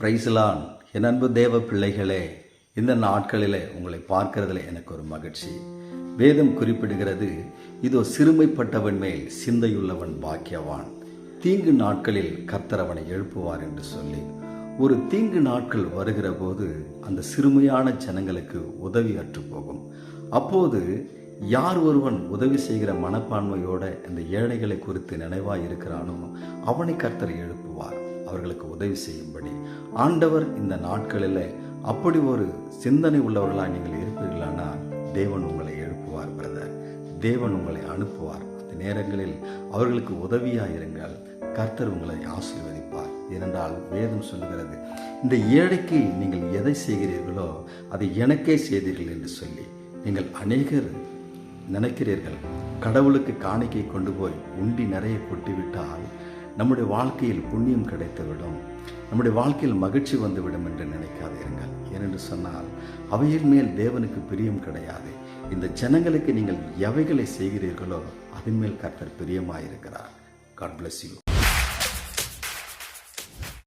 பிரைஸ்லான் என் அன்பு தேவ பிள்ளைகளே இந்த நாட்களிலே உங்களை பார்க்கிறதுல எனக்கு ஒரு மகிழ்ச்சி. வேதம் குறிப்பிடுகிறது இதோ சிறுமைப்பட்டவன் மேல் சிந்தையுள்ளவன் பாக்கியவான். தீங்கு நாட்களில் கத்தரவனை எழுப்புவார் என்று சொல்லி ஒரு தீங்கு நாட்கள் வருகிற போது அந்த சிறுமையான ஜனங்களுக்கு உதவி அற்று போகும். அப்போது யார் ஒருவன் உதவி செய்கிற மனப்பான்மையோட இந்த ஏழைகளை குறித்து நினைவாக இருக்கிறானோ அவனை கர்த்தர் எழுப்பு அவர்களுக்கு உதவி செய்யும்படி. ஆண்டவர் இந்த நாட்களில் அப்படி ஒரு சிந்தனை உள்ளவர்களாக நீங்கள் இருப்பீர்களானால் தேவன் உங்களை எழுப்புவார் பிரதர். தேவன் உங்களை அனுப்புவார். அந்த நேரங்களில் அவர்களுக்கு உதவியாக இருங்கள். கர்த்தர் உங்களை ஆசீர்வதிப்பார். ஏனென்றால் வேதம் சொல்லுகிறது இந்த ஏழைக்கு நீங்கள் எதை செய்கிறீர்களோ அதை எனக்கே செய்தீர்கள் என்று சொல்லி. நீங்கள் அநேகர் நினைக்கிறீர்கள். கடவுளுக்கு காணிக்கை கொண்டு போய் உண்டி நிறைய கொட்டிவிட்டால் நம்முடைய வாழ்க்கையில் புண்ணியம் கிடைத்துவிடும். நம்முடைய வாழ்க்கையில் மகிழ்ச்சி வந்துவிடும் என்று நினைக்காதீர்கள். ஏனென்று சொன்னால் அவையின் மேல் தேவனுக்கு பிரியம் கிடையாது. இந்த ஜனங்களுக்கு நீங்கள் எவைகளை செய்கிறீர்களோ அதன் மேல் கர்த்தர் பிரியமாயிருக்கிறார். God bless you